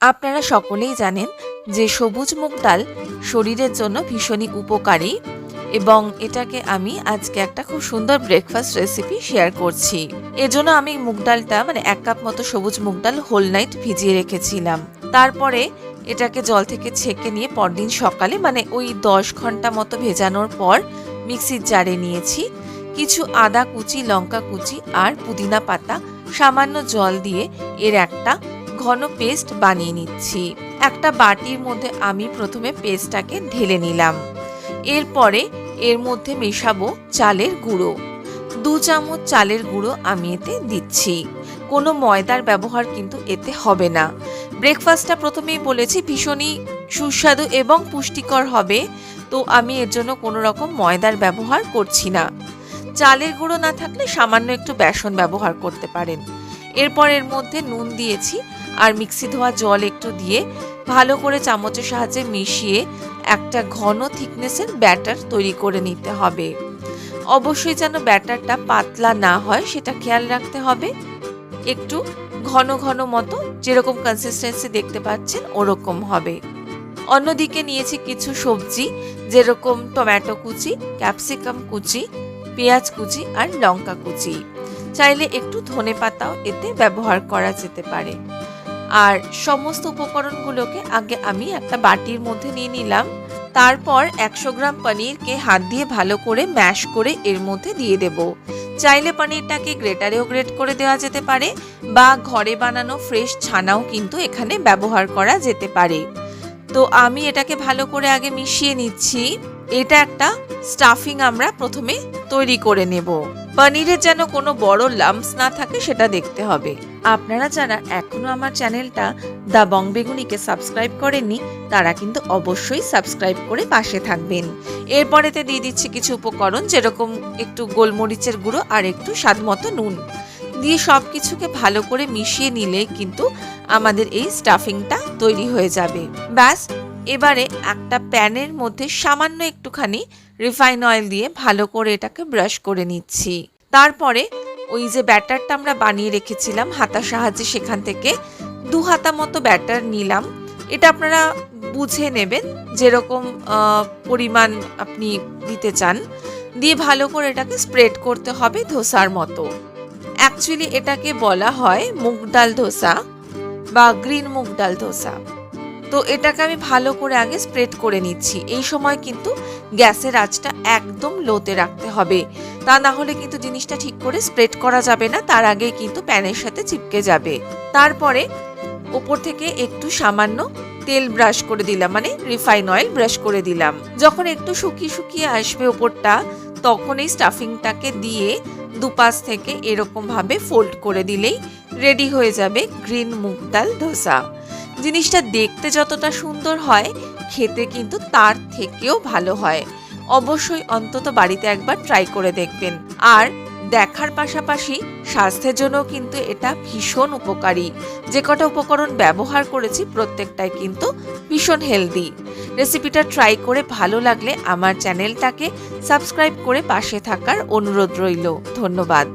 আপনারা সকলেই জানেন যে সবুজ মুগ ডাল শরীরের জন্য ভীষণই উপকারী এবং এটাকে আমি আজকে একটা খুব সুন্দর ব্রেকফাস্ট রেসিপি শেয়ার করছি। এজন্য আমি মুগ ডালটা মানে এক কাপ মতো সবুজ মুগ ডাল হোল নাইট ভিজিয়ে রেখেছিলাম। তারপরে এটাকে জল থেকে ছেঁকে নিয়ে পরদিন সকালে মানে ওই দশ ঘণ্টা মতো ভেজানোর পর মিক্সির জারে নিয়েছি। কিছু আদা কুচি, লঙ্কা কুচি আর পুদিনা পাতা সামান্য জল দিয়ে এর একটা ঘন পেস্ট বানিয়ে নিচ্ছি। একটা বাটির মধ্যে আমি প্রথমে পেস্টটাকে ঢেলে নিলাম। এরপরে এর মধ্যে মেশাবো চালের গুঁড়ো। দু চামচ চালের গুঁড়ো আমি এতে দিচ্ছি। কোনো ময়দার ব্যবহার কিন্তু এতে হবে না। ব্রেকফাস্টটা প্রথমেই বলেছি, ভীষণই সুস্বাদু এবং পুষ্টিকর হবে। তো আমি এর জন্য কোনো রকম ময়দার ব্যবহার করছি না। চালের গুঁড়ো না থাকলে সামান্য একটু বেসন ব্যবহার করতে পারেন। এরপর এর মধ্যে নুন দিয়েছি আর মিক্সি ধোয়া জল একটু দিয়ে ভালো করে চামচের সাহায্যে মিশিয়ে একটা ঘন থিকনেসের ব্যাটার তৈরি করে নিতে হবে। অবশ্যই যেন ব্যাটারটা পাতলা না হয়, সেটা খেয়াল রাখতে হবে। একটু ঘন ঘন মতো যেরকম কনসিস্টেন্সি দেখতে পাচ্ছেন, ওরকম হবে। অন্যদিকে নিয়েছি কিছু সবজি, যেরকম টমেটো কুচি, ক্যাপসিকাম কুচি, পেঁয়াজ কুচি আর লঙ্কা কুচি। চাইলে একটু ধনে পাতাও এতে ব্যবহার করা যেতে পারে। আর সমস্ত উপকরণগুলোকে আগে আমি একটা বাটির মধ্যে নিয়ে নিলাম। তারপর একশো গ্রাম পনিরকে হাত দিয়ে ভালো করে ম্যাশ করে এর মধ্যে দিয়ে দেব। চাইলে পনিরটাকে গ্রেটারেও গ্রেট করে দেওয়া যেতে পারে বা ঘরে বানানো ফ্রেশ ছানাও কিন্তু এখানে ব্যবহার করা যেতে পারে। তো আমি এটাকে ভালো করে আগে মিশিয়ে নিচ্ছি। এটা একটা স্টাফিং আমরা প্রথমে তৈরি করে নেব। পনিরের যেন কোনো বড় লাম্পস না থাকে, সেটা দেখতে হবে। আপনারা যারা এখনও আমার চ্যানেলটা দ্য বং বেগুনিকে সাবস্ক্রাইব করেননি, তারা কিন্তু অবশ্যই সাবস্ক্রাইব করে পাশে থাকবেন। এরপরেতে দিয়ে দিচ্ছি কিছু উপকরণ, যেরকম একটু গোলমরিচের গুঁড়ো আর একটু স্বাদ মতো নুন। দিয়ে সব কিছুকে ভালো করে মিশিয়ে নিলে কিন্তু আমাদের এই স্টাফিংটা তৈরি হয়ে যাবে। ব্যাস, এবারে একটা প্যানের মধ্যে সামান্য একটুখানি রিফাইন অয়েল দিয়ে ভালো করে এটাকে ব্রাশ করে নিচ্ছি। তারপরে ওই যে ব্যাটারটা আমরা বানিয়ে রেখেছিলাম হাতার সাহায্যে সেখান থেকে, দু হাতা মতো ব্যাটার নিলাম। এটা আপনারা বুঝে নেবেন যেরকম পরিমাণ আপনি দিতে চান। দিয়ে ভালো করে এটাকে স্প্রেড করতে হবে ধোসার মতো। অ্যাকচুয়ালি এটাকে বলা হয় মুগ ডাল ধোসা বা গ্রিন মুগ ডাল ধোসা। তো এটাকে আমি ভালো করে আগে স্প্রেড করে নিচ্ছি। এই সময় কিন্তু গ্যাসের আঁচটা একদম লোতে রাখতে হবে। তা না হলে কিন্তু জিনিসটা ঠিক করে স্প্রেড করা যাবে না, তার আগে কিন্তু প্যানের সাথে চিপকে যাবে। তারপরে ওপর থেকে একটু সামান্য তেল ব্রাশ করে দিলাম মানে রিফাইন অয়েল ব্রাশ করে দিলাম। যখন একটু শুকিয়ে শুকিয়ে আসবে ওপরটা, তখন এই স্টাফিংটাকে দিয়ে দুপাশ থেকে এরকম ভাবে ফোল্ড করে দিলেই রেডি হয়ে যাবে গ্রিন মুগ ডাল ধোসা। জিনিসটা দেখতে যতটা সুন্দর হয়, খেতে কিন্তু তার থেকেও ভালো হয়। অবশ্যই অন্তত বাড়িতে একবার ট্রাই করে দেখবেন। আর দেখার পাশাপাশি স্বাস্থ্যের জন্য কিন্তু এটা ভীষণ উপকারী। যে কটা উপকরণ ব্যবহার করেছি প্রত্যেকটাই কিন্তু ভীষণ হেলদি রেসিপিটা ট্রাই করে ভালো লাগলে আমার চ্যানেলটাকে সাবস্ক্রাইব করে পাশে থাকার অনুরোধ রইল। ধন্যবাদ।